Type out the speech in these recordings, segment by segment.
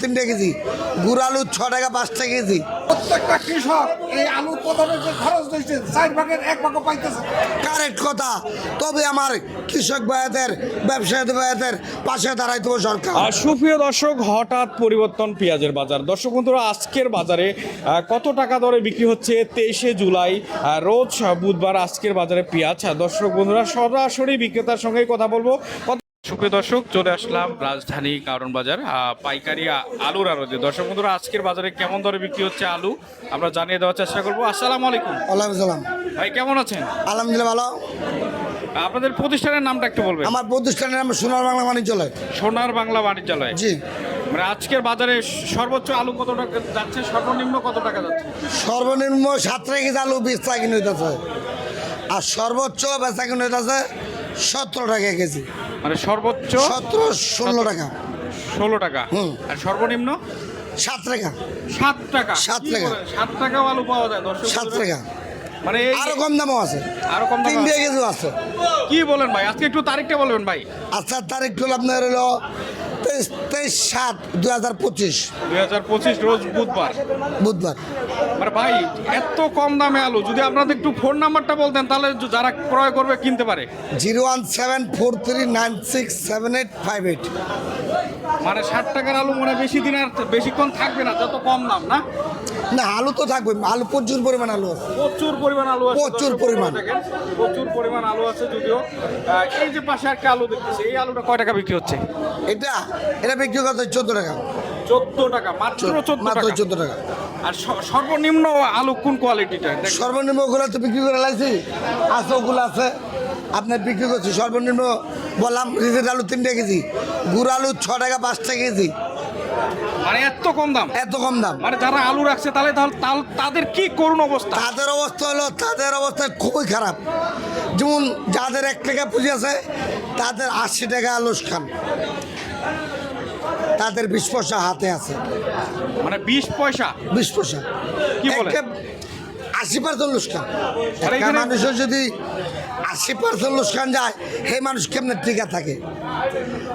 তিনটে কেজি। গুড় আলু ছ টাকা পাঁচ টাকা কেজি। প্রত্যেকটা কৃষক এই আলু উৎপাদনে যে খরচ দিচ্ছে চার ভাগের এক ভাগও পাইতেছে। কারেক্ট কথা। তবে আমার কৃষক ভাইদের ব্যবসায়ী ভাইদের পাশে দাঁড়াইতে হবে সরকার। আর সুপ্রিয় দর্শক হঠাৎ পরিবর্তন পেঁয়াজের বাজার। দর্শক বন্ধুরা আজকের বাজারে কত টাকা দরে বিক্রি হচ্ছে তেইশে জুলাই? রোজ বুধবার আজকের বাজারে পেঁয়াজ। দর্শক বন্ধুরা সরাসরি বিক্রেতার সঙ্গে কথা বলব। সুপ্রিয় দর্শক চলে আসলাম রাজধানী কারণ বাজার পাইকারি আলুর আড়তে। দর্শক বন্ধুরা আজকের বাজারে কেমন দরে বিক্রি হচ্ছে আলু? আমরা জানিয়ে দেওয়ার চেষ্টা করব। আসসালামু আলাইকুম। ওয়ালাইকুম সালাম ভাই কেমন আছেন? আলহামদুলিল্লাহ ভালো। আপনাদের প্রতিষ্ঠানের নামটা একটু বলবেন। আমার প্রতিষ্ঠানের নাম সোনার বাংলা বাণিজ্যালয়। সোনার বাংলা বাণিজ্যালয়। জি। মানে আজকের বাজারে সর্বোচ্চ আলু কত টাকা যাচ্ছে? সর্বনিম্ন কত টাকা যাচ্ছে? সর্বনিম্ন সাত টাকা কেজি আলু বিশ টাকা কিনে হইতেছে। আর সর্বোচ্চ বেচা কিনে হইতেছে সতেরো টাকা কেজি। মানে সর্বোচ্চ? সতেরো ষোলো টাকা। ষোলো টাকা। হুম। আর সর্বনিম্ন? সাত টাকা। সাত টাকা। সাত টাকা। সাত টাকা আলু পাওয়া যায় দশ সাত। টাকা। মানে আরও কম দামও আছে। আরও কম দাম আছে। কি বলেন ভাই? আজকে একটু তারিখটা বলবেন ভাই। আচ্ছা তারিখ হলো আপনার হলো তেইশ সাত দুই হাজার পঁচিশ। দুই হাজার পঁচিশ রোজ বুধবার। বুধবার। মানে ভাই এত কম দামে আলু যদি আপনাদের একটু ফোন নাম্বারটা বলতেন তাহলে যারা ক্রয় করবে কিনতে পারে। Zero one seven four three nine six seven eight five eight. মানে ষাট টাকার আলু মনে বেশি দিন আর বেশিক্ষণ থাকবে না যত কম দাম না? না আলু তো থাকবে আলু প্রচুর পরিমাণ আলু আছে। প্রচুর পরিমাণ আলু আছে প্রচুর পরিমাণ। প্রচুর পরিমাণ আলু আছে যদিও। এই যে পাশে একটা আলু দেখতেছি এই আলুটা কয় টাকা বিক্রি হচ্ছে? এটা এটা বিক্রি করতে চোদ্দ টাকা। চোদ্দ টাকা মাত্র চোদ্দ মাত্র টাকা। চোদ্দ টাকা। আর সর্বনিম্ন আলু কোন কোয়ালিটিটা সর্বনিম্ন ওগুলো তো বিক্রি করে লাইছি আছে ওগুলো আছে। আপনার বিক্রি করছি সর্বনিম্ন বললাম রিজেট আলু তিনটে কেজি গুড় আলু ছ টাকা পাঁচ টাকা কেজি। মানে এত কম দাম? এত কম দাম। মানে যারা আলু রাখছে তাহলে তাহলে তাদের কি করুণ অবস্থা? তাদের অবস্থা হলো তাদের অবস্থা খুবই খারাপ। যেমন যাদের এক টাকা পুঁজি আছে তাদের আশি টাকা লোসখান তাদের বিশ পয়সা হাতে আছে। মানে বিশ পয়সা? বিশ পয়সা। কি বলে? আশি পার্সেন্ট লোসখান একটা মানুষের যদি আশি পার্সেন্ট লোকসান যায় সেই মানুষ কেমনে টিকা থাকে?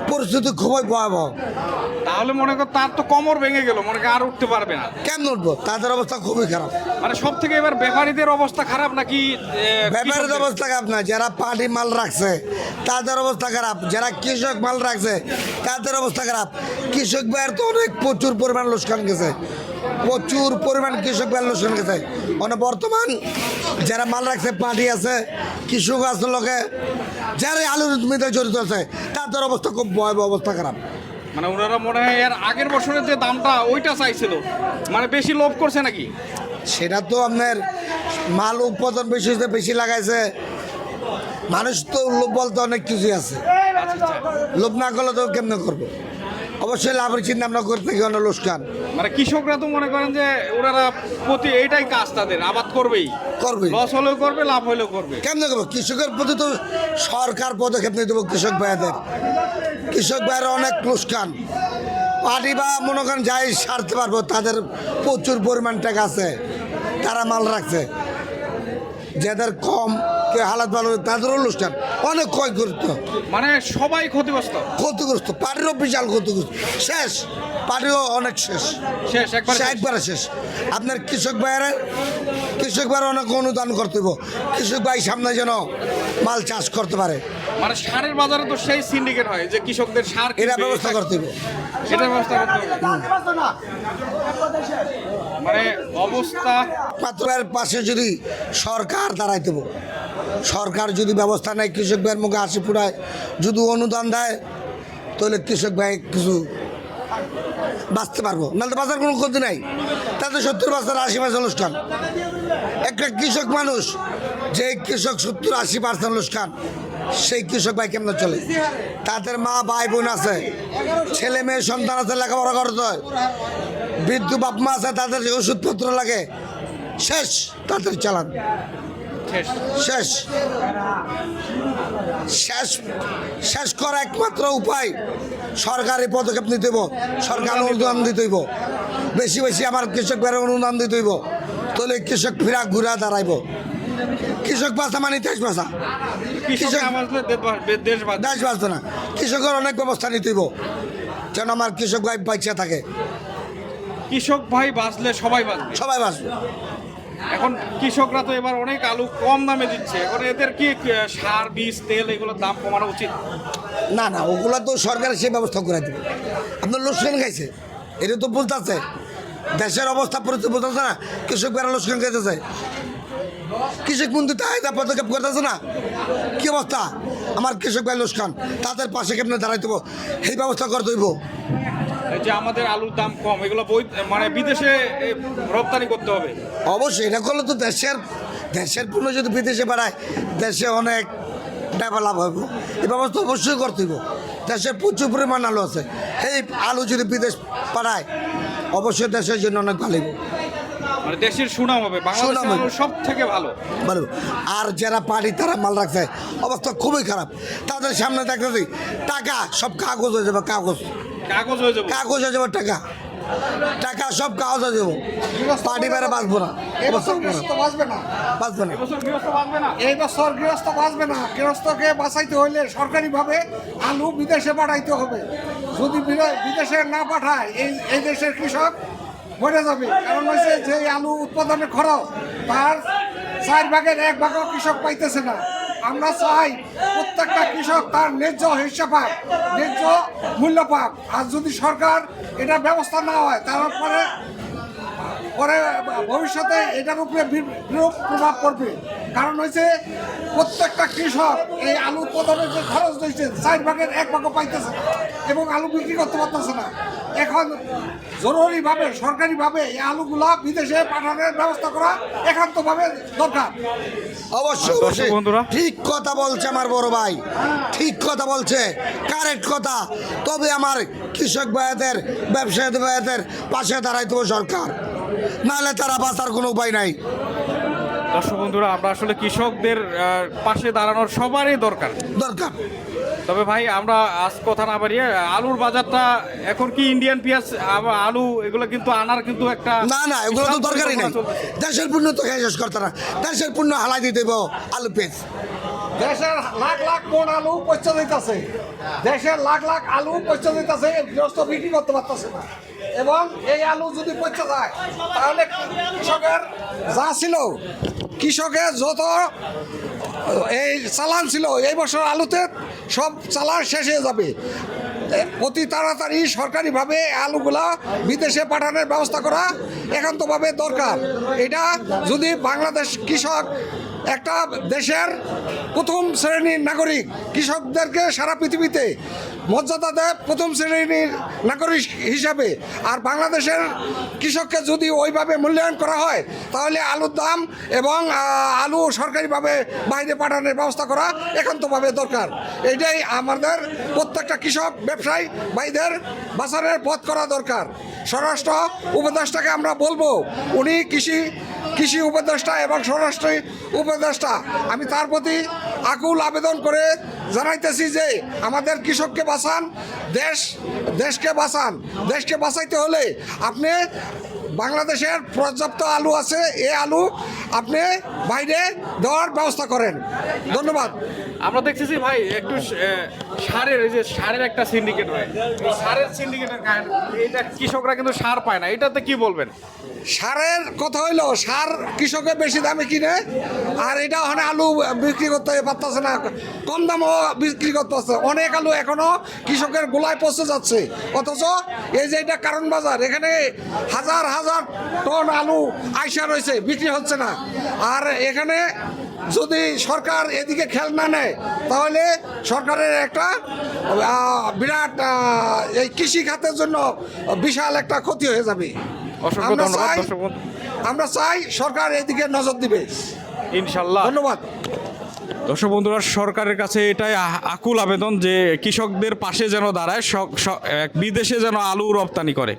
পরিস্থিতি খুবই ভয়াবহ। তাহলে মনে কর তার তো কমর ভেঙে গেল মনে কর আর উঠতে পারবে না। কেমন উঠবো? তাদের অবস্থা খুবই খারাপ। মানে সব থেকে এবার ব্যাপারীদের অবস্থা খারাপ নাকি কৃষকদের? অবস্থা খারাপ না যারা পার্টি মাল রাখছে তাদের অবস্থা খারাপ। যারা কৃষক মাল রাখছে তাদের অবস্থা খারাপ। কৃষক ভাইয়ের তো অনেক প্রচুর পরিমাণ লোকসান গেছে। প্রচুর পরিমাণ কৃষক ভাইয়ের লোকসান গেছে। মানে বর্তমান যারা মাল রাখছে পার্টি আছে কৃষক আছে লোকে যারা আলুর জমিতে জড়িত আছে তাদের অবস্থা খুব ভয়াবহ অবস্থা খারাপ। মানে ওনারা মনে হয় এর আগের বছরের যে দামটা ওইটা চাইছিল। মানে বেশি লোভ করছে নাকি? সেটা তো আপনার মাল উৎপাদন বেশি হয়েছে বেশি লাগাইছে। মানুষ তো লোভ বলতে অনেক কিছুই আছে। লোভ না করলে তো কেমনে করব? অবশ্যই লাভের চিন্তা ভাবনা করতে গিয়ে অনেক লোসকান মানে কৃষকরা তো মনে করেন যে ওনারা প্রতি এইটাই কাজ তাদের আবাদ করবেই। করবে লস হলেও করবে লাভ হলেও করবে। কেমনে করব? কৃষকের প্রতি তো সরকার পদক্ষেপ নিয়ে দেবো কৃষক ভাইদের। কৃষক ভাইয়ের অনেক লোসকান পার্টি বা মনে করেন যাই সারতে পারব তাদের প্রচুর পরিমাণ টাকা আছে তারা মাল রাখছে। যাদের কম কে হালাত ভালো তাদের অনুষ্ঠান। অনেক ক্ষয়গ্রস্ত মানে সবাই ক্ষতিগ্রস্ত? ক্ষতিগ্রস্ত। পার্টিরও বিশাল ক্ষতিগ্রস্ত। শেষ। পার্টিও অনেক শেষ। শেষ একবার শেষ? আপনার কৃষক ভাইয়ের কৃষক ভাইয়ের অনেক অনুদান করতে হবে কৃষক ভাই সামনে যেন মাল চাষ করতে পারে। মানে সারের বাজারে তো সেই সিন্ডিকেট হয় যে কৃষকদের সার এটা ব্যবস্থা করতে হবে এটার ব্যবস্থা করতে হবে। মানে অবস্থা পাত্রের পাশে যদি সরকার দাঁড়াইতে হইব। সরকার যদি ব্যবস্থা নেয়, কৃষক ভাইয়ের মুখে হাসি ফুটায়, যদি অনুদান দেয়, তাহলে কৃষক ভাই কিছু বাঁচতে পারব। নাহলে বাঁচার কোনো ক্ষতি নাই। তাতে সত্তর বছর আশি পার্সেন্ট অনুষ্ঠান। একটা কৃষক মানুষ, যে কৃষক সত্তর, আশি পার্সেন্ট অনুষ্ঠান সেই কৃষক ভাই কেমন চলে? তাদের মা ভাই বোন আছে ছেলে মেয়ে সন্তান আছে লেখাপড়া করতে হয়। বৃদ্ধ বাপ মা আছে তাদের ওষুধপত্র লাগে শেষ তাদের চালান। শেষ। শেষ। শেষ শেষ করা একমাত্র উপায় সরকারি পদক্ষেপ নিতে হইব সরকার অনুদান দিতে হইব। বেশি বেশি আমার কৃষক ভাইয়ের অনুদান দিতে হইব। তাহলে কৃষক ফিরা ঘুরা দাঁড়াইব। কৃষক বাঁচা মানে দেশ বাঁচা কৃষক দেশ বাঁচবে না। কৃষকের অনেক ব্যবস্থা নিতে যেন আমার কৃষক ভাই বাঁচিয়ে থাকে। কৃষক ভাই বাঁচলে সবাই বাঁচবে। সবাই বাঁচবে। এখন কৃষকরা তো এবার অনেক আলু কম দামে দিচ্ছে। এখন এদের কি সার বীজ তেল এগুলোর দাম কমানো উচিত? না না ওগুলো তো সরকার সেই ব্যবস্থা করে দেবে। আপনার লোকসান খাইছে। এটা তো বলতেছে। দেশের অবস্থা পরিস্থিতি বলতেছে না কৃষক বেড়া লোকসান খাইতেছে। কৃষক মন্ত্রী তো আয়দা পদক্ষেপ করতেছে না? কি অবস্থা? আমার কৃষক ভাই লোকসান। তাদের পাশে কেমনে দাঁড়াইতে হইব, সেই ব্যবস্থা করে দইব যে আমাদের আলুর দাম কম এগুলো মানে বিদেশে রপ্তানি করতে হবে। অবশ্যই এটা করলে তো দেশের দেশের পণ্য যদি বিদেশে বাড়ায় দেশে অনেক ডেভেলপ হইব এই ব্যবস্থা অবশ্যই করতে হইব। দেশের প্রচুর পরিমাণ আলু আছে। এই আলু যদি বিদেশ পাড়ায় অবশ্যই দেশের জন্য অনেক ভালো মানে দেশের সুনাম হবে বাংলাদেশের আলু সব থেকে ভালো। ভালো। আর যারা পার্টি তারা মাল রাখছে। অবস্থা খুবই খারাপ। তাদের সামনে দেখতেছি টাকা সব কাগজ হয়ে যাবে কাগজ। কাগজ হয়ে যাবে। কাগজ হয়ে যাবে টাকা। টাকা সব কাগজ হয়ে যাব। পার্টি বেড়ে বাঁচবো না। এবছর গৃহস্থ বাঁচবে না। বাঁচবে না। এবছর গৃহস্থ বাঁচবে না। এই বছর গৃহস্থ বাঁচবে না। গৃহস্থকে বাঁচাইতে হইলে সরকারিভাবে আলু বিদেশে পাঠাইতে হবে। যদি বিদে- বিদেশে না পাঠায় এই এই দেশের কৃষক মরে যাবে। কারণ হচ্ছে যে আলু উৎপাদনের খরচ, তার চার ভাগের এক ভাগও কৃষক পাইতেছে না। আমরা চাই প্রত্যেকটা কৃষক তার ন্যায্য হিসা পাক ন্যায্য মূল্য পাক। আর যদি সরকার এটা ব্যবস্থা না হয়, তারপরে, পরে ভবিষ্যতে এটার উপরে বিরূপ প্রভাব পড়বে। কারণ হয়েছে প্রত্যেকটা কৃষক এই আলু উৎপাদনের যে খরচ রয়েছে চার ভাগের এক ভাগও পাইতেছে এবং আলু বিক্রি করতে পারতেছে না। এখন জরুরিভাবে সরকারিভাবে এই আলুগুলা বিদেশে পাঠানোর ব্যবস্থা করা একান্তভাবে দরকার। অবশ্যই দর্শক অবশ্যই বন্ধুরা। ঠিক কথা বলছে আমার বড় ভাই ঠিক কথা বলছে কারেক্ট কথা। তবে আমার কৃষক ভাইদের ব্যবসায়ী ভাইদের পাশে দাঁড়াইতে হবে সরকার নাহলে তারা বাঁচার কোনো উপায় নাই। দর্শক বন্ধুরা আমরা আসলে কৃষকদের পাশে দাঁড়ানোর সবারই দরকার। দরকার। তবে ভাই আমরা আজ কথা না বাড়িয়ে আলুর বাজারটা এখন কি ইন্ডিয়ান পেঁয়াজ আলু এগুলো কিন্তু আনার কিন্তু একটা না না এগুলো তো দরকারই নাই। দেশের পুণ্য তো খেয়ে শেষ করতে না। দেশের পুণ্য হালাই দিতে দেবো আলু পেঁয়াজ। দেশের লাখ লাখ মন আলু পচা দিতেছে দেশের লাখ লাখ আলু পচা দিতেছে গৃহস্থ বিক্রি করতে পারতেছে না। এবং এই আলু যদি পচা যায় তাহলে কৃষকের যা ছিল কৃষকের যত এই চালান ছিল, এই বছর আলুতে সব চালান শেষ হয়ে যাবে। অতি তাড়াতাড়ি সরকারিভাবে আলুগুলা বিদেশে পাঠানোর ব্যবস্থা করা একান্তভাবে দরকার। এটা যদি বাংলাদেশ কৃষক একটা দেশের প্রথম শ্রেণির নাগরিক, কৃষকদেরকে সারা পৃথিবীতে মর্যাদা দেয় প্রথম শ্রেণির নাগরিক হিসাবে। আর বাংলাদেশের কৃষককে যদি ওইভাবে মূল্যায়ন করা হয়, তাহলে আলুর দাম এবং আলু সরকারিভাবে বাইরে পাঠানোর ব্যবস্থা করা একান্তভাবে দরকার। এইটাই আমাদের প্রত্যেকটা কৃষক, ব্যবসায়ী ভাইদের বাজারের পথ করা দরকার। স্বরাষ্ট্র উপদেষ্টাকে আমরা বলব, উনি কৃষি কৃষি উপদেষ্টা এবং স্বরাষ্ট্র উপদেষ্টা। আমি তার প্রতি আকুল আবেদন করে জানাইতেছি যে আমাদের কৃষককে বাঁচান, দেশ, দেশকে বাঁচান। দেশকে বাঁচাইতে হলে আপনি বাংলাদেশের পর্যাপ্ত আলু আছে, এ আলু আপনি বাইরে দেওয়ার ব্যবস্থা করেন। ধন্যবাদ। আমরা দেখতেছি ভাই, একটু সারের, এই যে সারের একটা সিন্ডিকেট হয়। সারের সিন্ডিকেটের এটা কৃষকরা কিন্তু সার পায় না। এটাতে কি বলবেন? সারের কথা হইল, সার কৃষকে বেশি দামে কিনে, আর এটা ওখানে আলু বিক্রি করতে পারতেছে না, কম দামও বিক্রি করতেছে। অনেক আলু এখনও কৃষকের গোলায় পচে যাচ্ছে। অথচ এই যে এটা কারণ বাজার, এখানে হাজার হাজার টন আলু আইসা রয়েছে, বিক্রি হচ্ছে না। আর এখানে যদি সরকার এদিকে খেয়াল না নেয়, তাহলে সরকারের একটা বিরাট এই কৃষি খাতের জন্য বিশাল একটা ক্ষতি হয়ে যাবে। অসংখ্য ধন্যবাদ দর্শক বন্ধু। আমরা চাই সরকার এদিকে নজর দিবে। ইনশাল্লাহ। ধন্যবাদ। দর্শক বন্ধুরা সরকারের কাছে এটাই আকুল আবেদন যে কৃষকদের পাশে যেন দাঁড়ায় বিদেশে যেন আলু রপ্তানি করে।